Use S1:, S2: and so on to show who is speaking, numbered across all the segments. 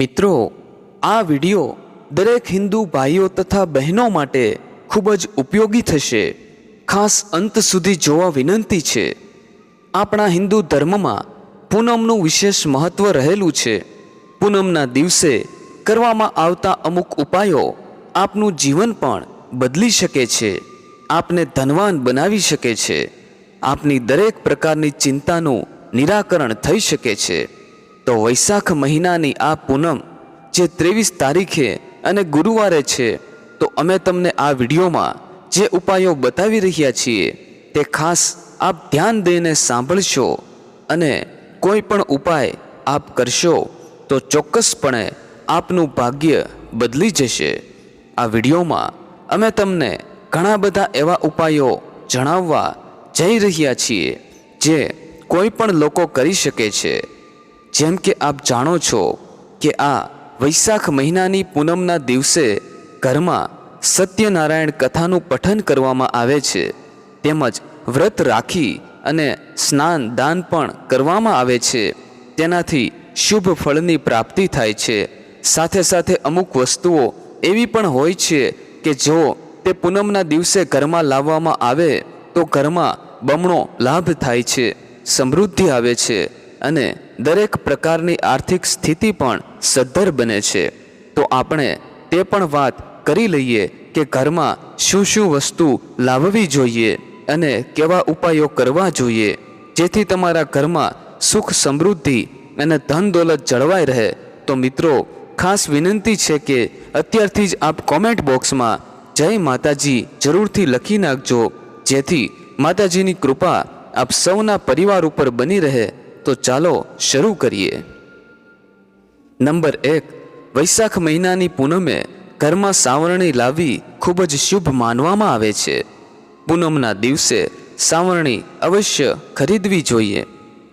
S1: મિત્રો, આ વિડિયો દરેક હિન્દુ ભાઈઓ તથા બહેનો માટે ખૂબ જ ઉપયોગી થશે. ખાસ અંત સુધી જોવા વિનંતી છે. આપણા હિન્દુ ધર્મમાં પૂનમનું વિશેષ મહત્વ રહેલું છે. પૂનમના દિવસે કરવામાં આવતા અમુક ઉપાયો આપનું જીવન પણ બદલી શકે છે. આપને ધનવાન બનાવી શકે છે. આપની દરેક પ્રકારની ચિંતાનું નિરાકરણ થઈ શકે છે. તો વૈશાખ મહિનાની આ પૂનમ, જે ત્રેવીસ તારીખે અને ગુરુવારે છે, તો અમે તમને આ વિડીયોમાં જે ઉપાયો બતાવી રહ્યા છીએ, તે ખાસ આપ ધ્યાન દઈને સાંભળશો અને કોઈ પણ ઉપાય આપ કરશો, તો ચોક્કસપણે આપનું ભાગ્ય બદલી જશે. આ વિડીયોમાં અમે તમને ઘણા બધા એવા ઉપાયો જણાવવા જઈ રહ્યા છીએ, જે કોઈ પણ લોકો કરી શકે છે. જેમ કે આપ જાણો છો કે આ વૈશાખ મહિનાની પૂનમના દિવસે ઘરમાં સત્યનારાયણ કથાનું પઠન કરવામાં આવે છે. તેમજ વ્રત રાખી અને સ્નાન દાન પણ કરવામાં આવે છે. તેનાથી શુભ ફળની પ્રાપ્તિ થાય છે. સાથે સાથે અમુક વસ્તુઓ એવી પણ હોય છે કે જો તે પૂનમના દિવસે ઘરમાં લાવવામાં આવે તો ઘરમાં બમણો લાભ થાય છે. સમૃદ્ધિ આવે છે. અને દરેક પ્રકારની આર્થિક સ્થિતિ પણ સદ્ધર બને છે. તો આપણે તે પણ વાત કરી લઈએ કે ઘરમાં શું શું વસ્તુ લાવવી જોઈએ અને કેવા ઉપાયો કરવા જોઈએ, જેથી તમારા ઘરમાં સુખ સમૃદ્ધિ અને ધન દોલત જળવાઈ રહે. તો મિત્રો, ખાસ વિનંતી છે કે અત્યારથી જ આપ કોમેન્ટ બોક્સમાં જય માતાજી જરૂરથી લખી નાખજો, જેથી માતાજીની કૃપા આપ સૌના પરિવાર ઉપર બની રહે. તો ચાલો શરૂ કરીએ. નંબર એક, વૈશાખ મહિનાની પૂનમે ઘરમાં સાવરણી લાવી ખૂબ જ શુભ માનવામાં આવે છે. પૂનમના દિવસે સાવરણી અવશ્ય ખરીદવી જોઈએ.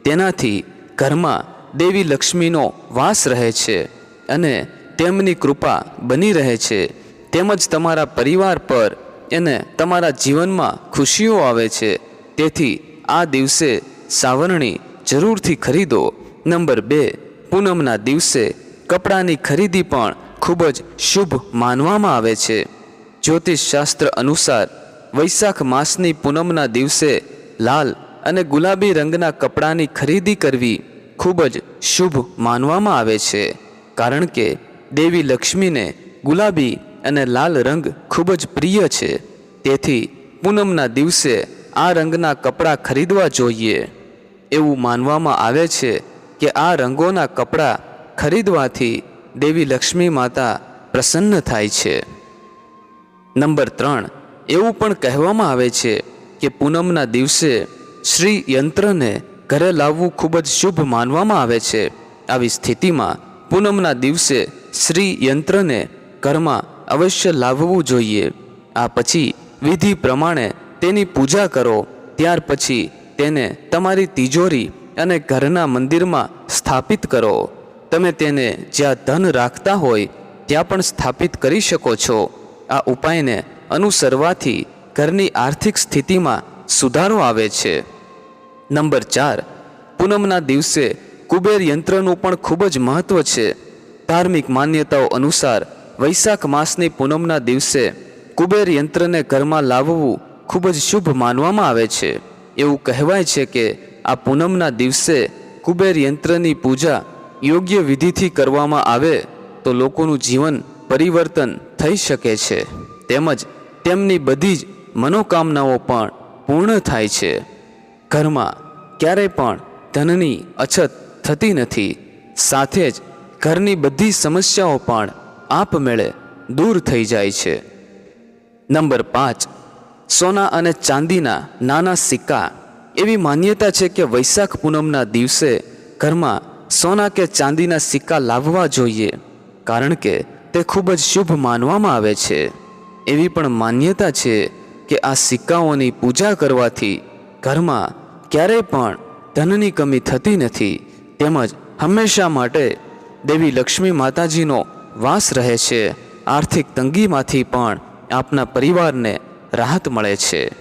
S1: તેનાથી ઘરમાં દેવી લક્ષ્મીનો વાસ રહે છે અને તેમની કૃપા બની રહે છે. તેમજ તમારા પરિવાર પર અને તમારા જીવનમાં ખુશીઓ આવે છે. તેથી આ દિવસે સાવરણી જરૂરથી ખરીદો. નંબર બે, પૂનમના દિવસે કપડાની ખરીદી પણ ખૂબ જ શુભ માનવામાં આવે છે. જ્યોતિષ શાસ્ત્ર અનુસાર, વૈશાખ માસની પૂનમના દિવસે લાલ અને ગુલાબી રંગના કપડાની ખરીદી કરવી ખૂબ જ શુભ માનવામાં આવે છે. કારણ કે, દેવી લક્ષ્મીને ગુલાબી અને લાલ રંગ ખૂબ જ પ્રિય છે. તેથી, પૂનમના દિવસે આ રંગના કપડાં ખરીદવા જોઈએ. એવું માનવામાં આવે છે કે આ રંગોના કપડાં ખરીદવાથી દેવી લક્ષ્મી માતા પ્રસન્ન થાય છે. નંબર ત્રણ, એવું પણ કહેવામાં આવે છે કે પૂનમના દિવસે શ્રી યંત્રને ઘરે લાવવું ખૂબ જ શુભ માનવામાં આવે છે. આવી સ્થિતિમાં પૂનમના દિવસે શ્રી યંત્રને ઘરમાં અવશ્ય લાવવું જોઈએ. આ પછી વિધિ પ્રમાણે તેની પૂજા કરો, ત્યાર પછી તેને તમારી તિજોરી અને ઘરના મંદિરમાં સ્થાપિત કરો. તમે તેને જ્યાં ધન રાખતા હોય, ત્યાં પણ સ્થાપિત કરી શકો છો. આ ઉપાયને અનુસરવાથી ઘરની આર્થિક સ્થિતિમાં સુધારો આવે છે. નંબર ચાર, પૂનમના દિવસે કુબેર યંત્રનું પણ ખૂબ જ મહત્વ છે. ધાર્મિક માન્યતાઓ અનુસાર વૈશાખ માસની પૂનમના દિવસે કુબેર યંત્રને ઘરમાં લાવવું ખૂબ જ શુભ માનવામાં આવે છે. એવું કહેવાય છે કે આ પૂનમના દિવસે કુબેર યંત્રની પૂજા યોગ્ય વિધિથી કરવામાં આવે તો લોકોનું જીવન પરિવર્તન થઈ શકે છે. તેમજ તેમની બધી જ મનોકામનાઓ પણ પૂર્ણ થાય છે. ઘરમાં ક્યારેય પણ ધનની અછત થતી નથી. સાથે જ ઘરની બધી સમસ્યાઓ પણ આપમેળે દૂર થઈ જાય છે. નંબર પાંચ સોના અને ચાંદીના નાના સિક્કા. એવી માન્યતા છે કે વૈશાખ પૂનમના દિવસે ઘરમાં સોના કે ચાંદીના સિક્કા લાવવા જોઈએ, કારણ કે તે ખૂબ જ શુભ માનવામાં આવે છે. એવી પણ માન્યતા છે કે આ સિક્કાઓની પૂજા કરવાથી ઘરમાં ક્યારેય પણ ધનની કમી થતી નથી, તેમજ હંમેશા માટે દેવી લક્ષ્મી માતાજીનો વાસ રહે છે. આર્થિક તંગીમાંથી પણ આપના પરિવારને રાહત મળે છે.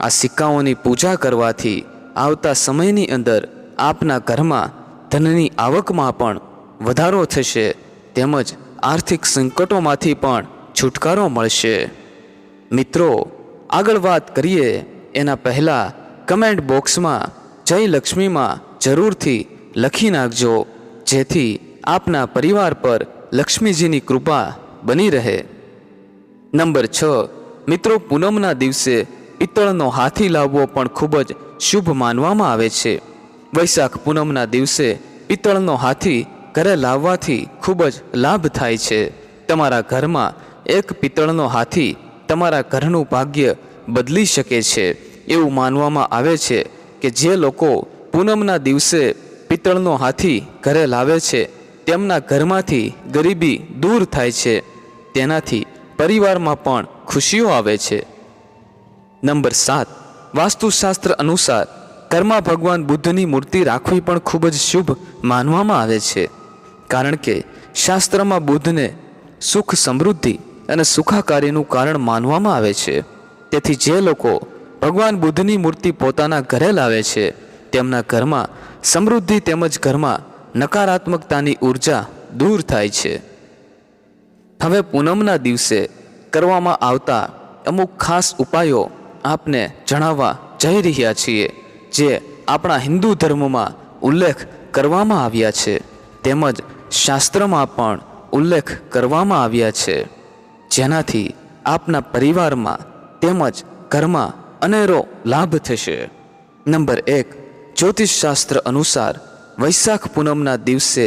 S1: આ સિક્કાઓની પૂજા કરવાથી આવતા સમયની અંદર આપના ઘરમાં ધનની આવકમાં પણ વધારો થશે, તેમજ આર્થિક સંકટોમાંથી પણ છુટકારો મળશે. મિત્રો, આગળ વાત કરીએ એના પહેલાં કમેન્ટ બોક્સમાં જય લક્ષ્મીમાં જરૂરથી લખી નાખજો, જેથી આપના પરિવાર પર લક્ષ્મીજીની કૃપા બની રહે. નંબર છ. મિત્રો, પૂનમના દિવસે પિત્તળનો હાથી લાવવો પણ ખૂબ જ શુભ માનવામાં આવે છે. વૈશાખ પૂનમના દિવસે પિત્તળનો હાથી ઘરે લાવવાથી ખૂબ જ લાભ થાય છે. તમારા ઘરમાં એક પિત્તળનો હાથી તમારા ઘરનું ભાગ્ય બદલી શકે છે. એવું માનવામાં આવે છે કે જે લોકો પૂનમના દિવસે પિત્તળનો હાથી ઘરે લાવે છે, તેમના ઘરમાંથી ગરીબી દૂર થાય છે. તેનાથી પરિવારમાં પણ ખુશીઓ આવે છે. નંબર સાત. વાસ્તુશાસ્ત્ર અનુસાર ઘરમાં ભગવાન બુદ્ધની મૂર્તિ રાખવી પણ ખૂબ જ શુભ માનવામાં આવે છે. કારણ કે શાસ્ત્રમાં બુદ્ધને સુખ સમૃદ્ધિ અને સુખાકારીનું કારણ માનવામાં આવે છે. તેથી જે લોકો ભગવાન બુદ્ધની મૂર્તિ પોતાના ઘરે લાવે છે, તેમના ઘરમાં સમૃદ્ધિ તેમજ ઘરમાં નકારાત્મકતાની ઊર્જા દૂર થાય છે. હવે પૂનમના દિવસે કરવામાં આવતા અમુક ખાસ ઉપાયો આપને જણાવવા જઈ રહ્યા છીએ, જે આપણા હિન્દુ ધર્મમાં ઉલ્લેખ કરવામાં આવ્યા છે. તેમજ શાસ્ત્રમાં પણ ઉલ્લેખ કરવામાં આવ્યા છે. જેનાથી આપના પરિવારમાં તેમજ ઘરમાં અનેરો લાભ થશે. નંબર એક જ્યોતિષશાસ્ત્ર અનુસાર વૈશાખ પૂનમના દિવસે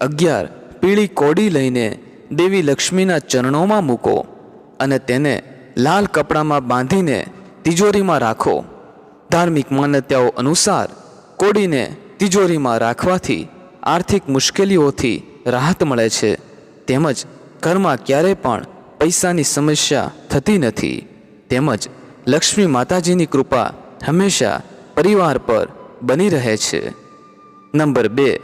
S1: અગિયાર પીળી કોડી લઈને દેવી લક્ષ્મીના ચરણોમાં મૂકો. અને તેને લાલ કપડામાં બાંધીને તિજોરીમાં રાખો. ધાર્મિક માન્યતાઓ અનુસાર કોડીને તિજોરીમાં રાખવાથી આર્થિક મુશ્કેલીઓથી રાહત મળે છે. તેમજ ઘરમાં ક્યારેય પણ પૈસાની સમસ્યા થતી નથી. તેમજ લક્ષ્મી માતાજીની કૃપા હંમેશા પરિવાર પર બની રહે છે. નંબર બે,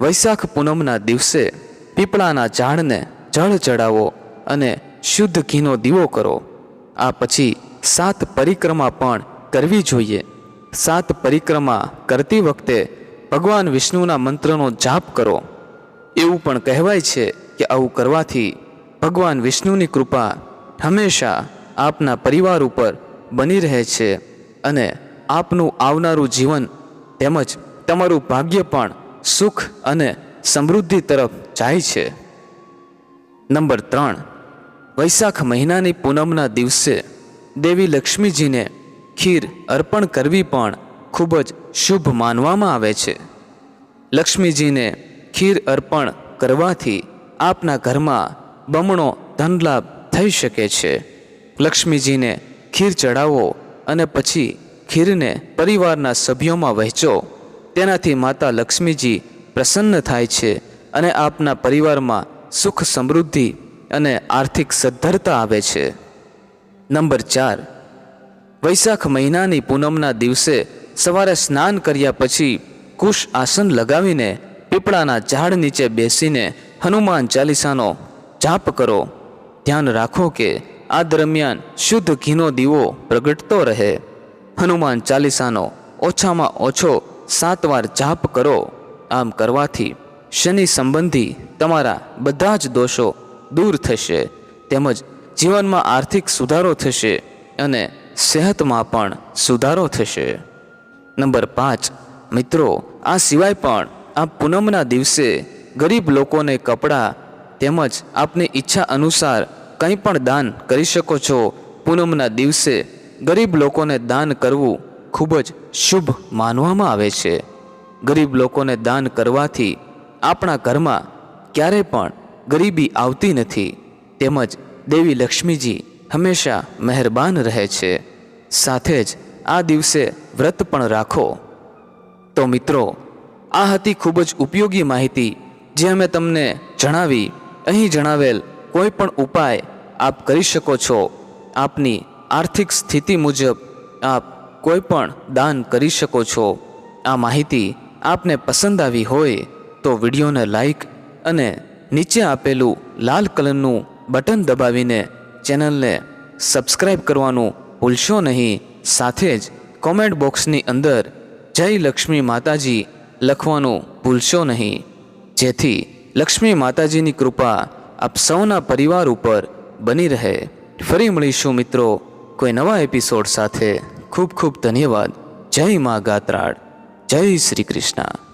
S1: વૈશાખ પૂનમના દિવસે પીપળાના ઝાડને જળ ચડાવો અને શુદ્ધ ઘીનો દીવો કરો. આ પછી સાત પરિક્રમા પણ કરવી જોઈએ. સાત પરિક્રમા કરતી વખતે ભગવાન વિષ્ણુના મંત્રનો જાપ કરો. એવું પણ કહેવાય છે કે આવું કરવાથી ભગવાન વિષ્ણુની કૃપા હંમેશા આપના પરિવાર ઉપર બની રહે છે અને આપનું આવનારું જીવન તેમજ તમારું ભાગ્ય પણ સુખ અને સમૃદ્ધિ તરફ જાય છે. નંબર ત્રણ. વૈશાખ મહિનાની પૂનમના દિવસે દેવી લક્ષ્મીજીને ખીર અર્પણ કરવી પણ ખૂબ જ શુભ માનવામાં આવે છે. લક્ષ્મીજીને ખીર અર્પણ કરવાથી આપના ઘરમાં બમણો ધનલાભ થઈ શકે છે. લક્ષ્મીજીને ખીર ચડાવો અને પછી ખીરને પરિવારના સભ્યોમાં વહેંચો. તેનાથી માતા લક્ષ્મીજી પ્રસન્ન થાય છે અને આપના પરિવારમાં સુખ સમૃદ્ધિ અને આર્થિક સદ્ધરતા આવે છે. નંબર ચાર. વૈશાખ મહિનાની પૂનમના દિવસે સવારે સ્નાન કર્યા પછી કુશ આસન લગાવીને પીપળાના ઝાડ નીચે બેસીને હનુમાન ચાલીસાનો જાપ કરો. ધ્યાન રાખો કે આ દરમિયાન શુદ્ધ ઘીનો દીવો પ્રગટતો રહે. હનુમાન ચાલીસાનો ઓછામાં ઓછો સાત વાર જાપ કરો. આમ કરવાથી શનિ સંબંધી તમારા બધા જ દોષો દૂર થશે, તેમજ જીવનમાં આર્થિક સુધારો થશે અને સેહતમાં પણ સુધારો થશે. નંબર પાંચ, મિત્રો, આ સિવાય પણ આ પૂનમના દિવસે ગરીબ લોકોને કપડાં તેમજ આપની ઈચ્છા અનુસાર કંઈ પણ દાન કરી શકો છો, પૂનમના દિવસે ગરીબ લોકોને દાન કરવું ખૂબ જ શુભ માનવામાં આવે છે. ગરીબ લોકોને દાન કરવાથી આપણા ઘરમાં ક્યારેય પણ ગરીબી આવતી નથી. તેમજ દેવી લક્ષ્મીજી હંમેશા મહેરબાન રહે છે. સાથે જ આ દિવસે વ્રત પણ રાખો. તો મિત્રો, આ હતી ખૂબ જ ઉપયોગી માહિતી જે અમે તમને જણાવી. અહીં જણાવેલ કોઈ પણ ઉપાય આપ કરી શકો છો. આપની આર્થિક સ્થિતિ મુજબ આપ કોઈ પણ દાન કરી શકો છો. આ માહિતી આપને પસંદ આવી હોય તો વિડીયોને લાઈક અને નીચે આપેલું લાલ કલરનું બટન દબાવીને ચેનલને સબસ્ક્રાઈબ કરવાનું ભૂલશો નહીં. સાથે જ કોમેન્ટ બોક્સની અંદર જય લક્ષ્મી માતાજી લખવાનું ભૂલશો નહીં. જેથી લક્ષ્મી માતાજીની કૃપા આપ સૌના પરિવાર ઉપર બની રહે. ફરી મળીશું મિત્રો કોઈ નવા એપિસોડ સાથે. ખૂબ ખૂબ ધન્યવાદ. જય મા ગાત્રાળ. જય શ્રી કૃષ્ણ.